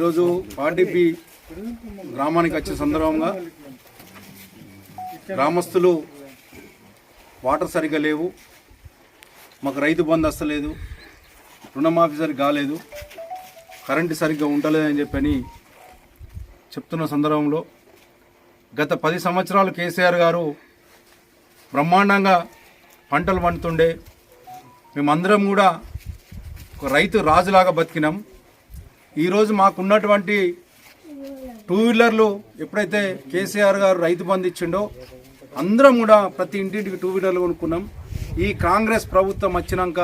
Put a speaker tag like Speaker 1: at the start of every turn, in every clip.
Speaker 1: ఈరోజు పాండిపి గ్రామానికి వచ్చే సందర్భంగా గ్రామస్తులు వాటర్ సరిగ్గా లేవు. మాకు రైతు బంధు వస్తలేదు రుణమాఫీ సరిగ్గా కాలేదు. కరెంటు సరిగ్గా ఉండలేదని చెప్పని చెప్తున్న సందర్భంలో గత పది సంవత్సరాలు కేసీఆర్ గారు బ్రహ్మాండంగా పంటలు పండుతుండే. మేమందరం కూడా ఒక రైతు రాజులాగా బతికినాం. ఈరోజు మాకున్నటువంటి టూ వీలర్లు ఎప్పుడైతే కేసీఆర్ గారు రైతు బంధు ఇచ్చిండో అందరం కూడా ప్రతి ఇంటింటికి టూ వీలర్లు కొనుక్కున్నాం. ఈ కాంగ్రెస్ ప్రభుత్వం వచ్చినాక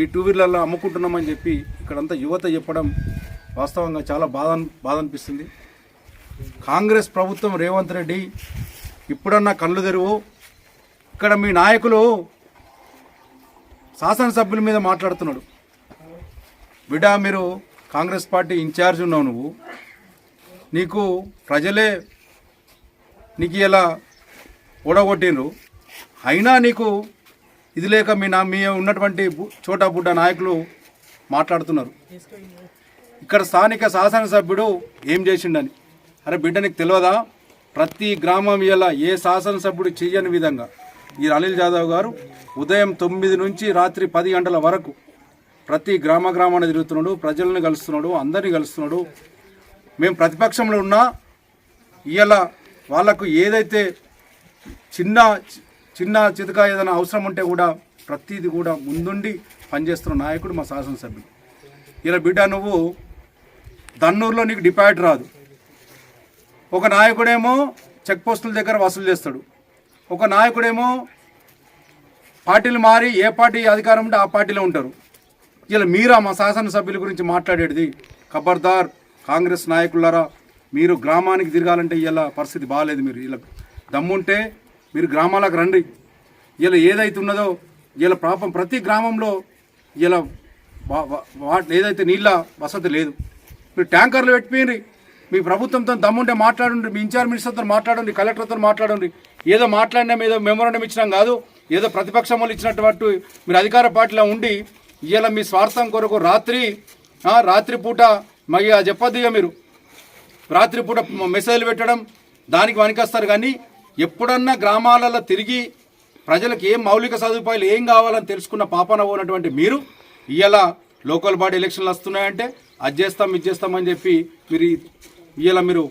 Speaker 1: ఈ టూ వీలర్లు అమ్ముకుంటున్నామని చెప్పి ఇక్కడంతా యువత చెప్పడం వాస్తవంగా చాలా బాధ బాధ అనిపిస్తుంది కాంగ్రెస్ ప్రభుత్వం రేవంత్ రెడ్డి ఇప్పుడన్నా కళ్ళు తెరువు ఇక్కడ మీ నాయకులు శాసనసభ్యుల మీద మాట్లాడుతున్నాడు. బిడ్డ మీరు కాంగ్రెస్ పార్టీ ఇన్ఛార్జ్ ఉన్నావు నువ్వు. నీకు ప్రజలే నీకు ఇలా ఓడగొట్టిండ్రు. అయినా నీకు ఇది లేక మీ నా మీ ఉన్నటువంటి బు- చోటా బుడ్డ నాయకులు మాట్లాడుతున్నారు. ఇక్కడ స్థానిక శాసనసభ్యుడు ఏం చేసిండని? అరే బిడ్డ నీకు తెలియదా? ప్రతి గ్రామం ఇలా ఏ శాసనసభ్యుడు చేయని విధంగా? ఈ అనిల్ జాదవ్ గారు ఉదయం తొమ్మిది నుంచి రాత్రి పది గంటల వరకు ప్రతి గ్రామ గ్రామాన్ని తిరుగుతున్నాడు ప్రజలను కలుస్తున్నాడు అందరినీ కలుస్తున్నాడు. మేము ప్రతిపక్షంలో ఉన్నా ఇవాళ వాళ్ళకు ఏదైతే చిన్న చిన్న చితక ఏదైనా అవసరం ఉంటే కూడా ప్రతిది కూడా ముందుండి పనిచేస్తున్న నాయకుడు మా శాసనసభ్యుడు. ఇలా బిడ్డ నువ్వు దన్నూరులో నీకు డిపాజిట్ రాదు. ఒక నాయకుడేమో చెక్ పోస్టుల దగ్గర వసూలు చేస్తాడు. ఒక నాయకుడేమో పార్టీలు మారి ఏ పార్టీ అధికారం ఉంటే ఆ పార్టీలో ఉంటారు. ఇలా మీరా మా శాసనసభ్యుల గురించి మాట్లాడేది ఖబర్దార్ కాంగ్రెస్ నాయకులారా మీరు గ్రామానికి తిరగాలంటే ఇలా పరిస్థితి బాగాలేదు మీరు. ఇలా దమ్ముంటే మీరు గ్రామాలకు రండి. ఇలా ఏదైతే ఉన్నదో ఇలా పాపం ప్రతి గ్రామంలో ఇలా వా- ఏదైతే నీళ్ళ వసతి లేదు. మీరు ట్యాంకర్లు పెట్టిపోయింది మీ ప్రభుత్వంతో దమ్ముంటే మాట్లాడండి మీ ఇన్ఛార్జ్ మినిస్టర్తో మాట్లాడండి కలెక్టర్తో మాట్లాడండి ఏదో మాట్లాడినాం ఏదో మెమోరండం ఇచ్చినాం కాదు. ఏదో ప్రతిపక్షం వాళ్ళు ఇచ్చినటువంటి మీరు అధికార పార్టీలో ఉండి ఇవాళ మీ స్వార్థం కొరకు రాత్రి రాత్రిపూట రాత్రి మరి చెప్పొద్దు మీరు. రాత్రిపూట మెసేజ్లు పెట్టడం దానికి వనికొస్తారు కానీ ఎప్పుడన్నా గ్రామాలలో తిరిగి ప్రజలకు ఏం మౌలిక సదుపాయాలు ఏం కావాలని తెలుసుకున్న పాపన ఉన్నటువంటి మీరు ఇలా లోకల్ బాడీ ఎలక్షన్లు వస్తున్నాయంటే అది చేస్తాం ఇది చేస్తామని చెప్పి మీరు ఇలా మీరు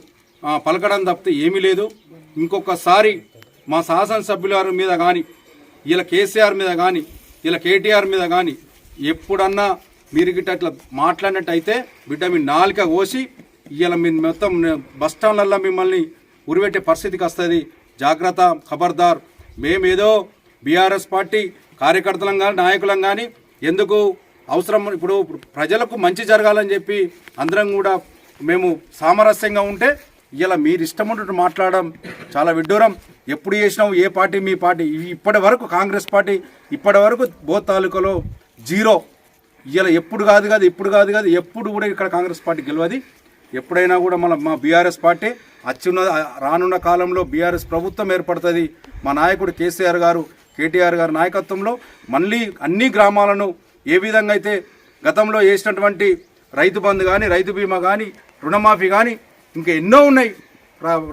Speaker 1: పలకడం తప్పితే ఏమీ లేదు. ఇంకొకసారి మా శాసనసభ్యుల మీద కానీ ఇలా కేసీఆర్ మీద కానీ ఇలా కేటీఆర్ మీద కానీ ఎప్పుడన్నా మీరు గిట్ట అట్లా మాట్లాడినట్టయితే బిడ్డ మీ నాలుక కోసి ఇవాళ మీ మొత్తం బస్ స్టాండ్లలో మిమ్మల్ని ఉరిపెట్టే పరిస్థితికి వస్తుంది. జాగ్రత్త ఖబర్దార్. మేమేదో బీఆర్ఎస్ పార్టీ కార్యకర్తలం కానీ నాయకులం కానీ ఎందుకు అవసరం? ఇప్పుడు ప్రజలకు మంచి జరగాలని చెప్పి అందరం కూడా మేము సామరస్యంగా ఉంటే ఇలా మీరు ఇష్టం ఉన్నట్టు మాట్లాడడం చాలా విడ్డూరం. ఎప్పుడు చేసినాం ఏ పార్టీ? మీ పార్టీ? ఇప్పటి వరకు కాంగ్రెస్ పార్టీ ఇప్పటి వరకు బోత్ తాలూకాలో జీరో. ఇలా ఎప్పుడు కాదు కాదు ఇప్పుడు కాదు కాదు ఎప్పుడు కూడా ఇక్కడ కాంగ్రెస్ పార్టీ గెలవది. ఎప్పుడైనా కూడా మన మా బీఆర్ఎస్ పార్టీ అచ్చున్న రానున్న కాలంలో బీఆర్ఎస్ ప్రభుత్వం ఏర్పడుతుంది. మా నాయకుడు కేసీఆర్ గారు కేటీఆర్ గారి నాయకత్వంలో మళ్ళీ అన్ని గ్రామాలను ఏ విధంగా అయితే గతంలో చేసినటువంటి రైతు బంధు కానీ రైతు బీమా కానీ రుణమాఫీ కానీ ఇంకా ఎన్నో ఉన్నాయి.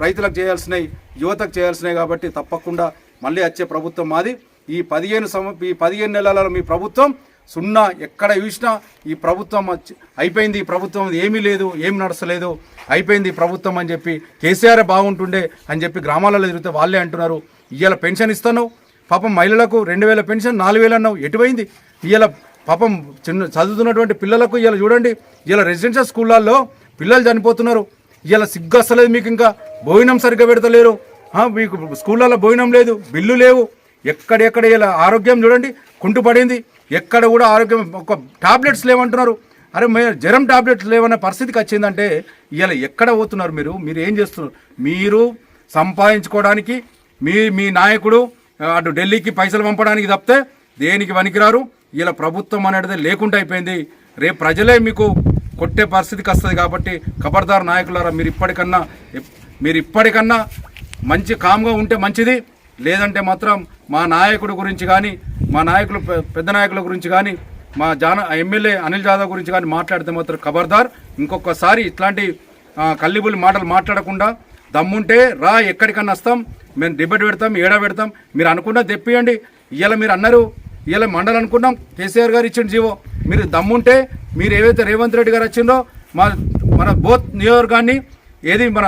Speaker 1: రైతులకు చేయాల్సినవి యువతకు చేయాల్సినవి కాబట్టి తప్పకుండా మళ్ళీ వచ్చే ప్రభుత్వం మాది. ఈ పదిహేను సంవ ఈ పదిహేను నెలలలో మీ ప్రభుత్వం సున్నా ఎక్కడ చూసినా ఈ ప్రభుత్వం వచ్చి- అయిపోయింది ఈ ప్రభుత్వం ఏమీ లేదు ఏం నడచలేదు అయిపోయింది ప్రభుత్వం అని చెప్పి కేసీఆర్ బాగుంటుండే అని చెప్పి గ్రామాలలో తిరిగితే వాళ్ళే అంటున్నారు. ఇవాళ పెన్షన్ ఇస్తాను పాపం మహిళలకు రెండు వేల పెన్షన్ నాలుగు వేలు అన్నావు ఎటువైంది? ఇవాళ పాపం చిన్న చదువుతున్నటువంటి పిల్లలకు ఇలా చూడండి ఇలా రెసిడెన్షియల్ స్కూళ్ళల్లో పిల్లలు చనిపోతున్నారు. ఇలా సిగ్గు వస్తలేదు మీకు ఇంకా భోజనం సరిగ్గా పెడతలేరు. మీకు స్కూళ్ళల్లో భోజనం లేదు బిల్లు లేవు. ఎక్కడెక్కడ ఇలా ఆరోగ్యం చూడండి కుంటుపడింది. ఎక్కడ కూడా ఆరోగ్యం ఒక టాబ్లెట్స్ లేవంటున్నారు. అరే జ్వరం టాబ్లెట్స్ లేవన్న పరిస్థితికి వచ్చిందంటే ఇలా ఎక్కడ పోతున్నారు మీరు? మీరు ఏం చేస్తున్నారు? మీరు సంపాదించుకోవడానికి మీ మీ నాయకుడు అటు ఢిల్లీకి పైసలు పంపడానికి తప్పితే దేనికి పనికిరారు? ఇలా ప్రభుత్వం అనేది లేకుండా అయిపోయింది. రేపు ప్రజలే మీకు కొట్టే పరిస్థితికి వస్తుంది కాబట్టి ఖబర్దార్ నాయకులారా మీరు ఇప్పటికన్నా మీరు ఇప్పటికన్నా మంచి కామ్గా ఉంటే మంచిది. లేదంటే మాత్రం మా నాయకుడు గురించి కానీ మా నాయకులు పెద్ద నాయకుల గురించి కానీ మా జాన ఎమ్మెల్యే అనిల్ జాదవ్ గురించి కానీ మాట్లాడితే మాత్రం ఖబర్దార్ ఇంకొకసారి ఇట్లాంటి కల్లిబుల్లి మాటలు మాట్లాడకుండా దమ్ముంటే రా ఎక్కడికన్నా వస్తాం మేము డిబేట్ పెడతాం ఏడా పెడతాం మీరు అనుకున్నా తెప్పియండి. ఇవాళ మీరు అన్నారు ఇవాళ మండలం అనుకున్నాం కేసీఆర్ గారు ఇచ్చిన జీవో. మీరు దమ్ముంటే మీరు ఏవైతే రేవంత్ రెడ్డి గారు వచ్చిందో మా మన బోత్ నియోజకవర్గాన్ని ఏది మన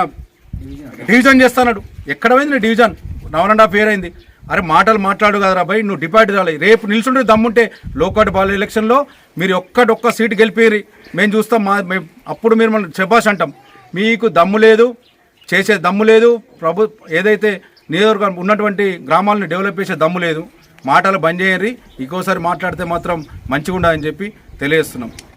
Speaker 1: డివిజన్ చేస్తున్నాడు ఎక్కడ పోయింది డివిజన్? నవన్ అండ్ హాఫ్ ఇయర్ అయింది. అరే మాటలు మాట్లాడు కదరా భయ్ నువ్వు డిపార్ట్ రాలి. రేపు నిల్చుంటే దమ్ముంటే లోకట్ బాల్ ఎలక్షన్లో మీరు ఒక్కటొక్క సీటు గెలిపేరి మేము చూస్తాం మా మేము అప్పుడు మీరు మనం శబాష్ అంటాం. మీకు దమ్ము లేదు చేసే దమ్ము లేదు ప్రభు ఏదైతే నియోజకవర్గం ఉన్నటువంటి గ్రామాలను డెవలప్ చేసే దమ్ము లేదు. మాటలు బంద్ చేయండి ఇంకోసారి మాట్లాడితే మాత్రం మంచిగా ఉండదని చెప్పి తెలియజేస్తున్నాం.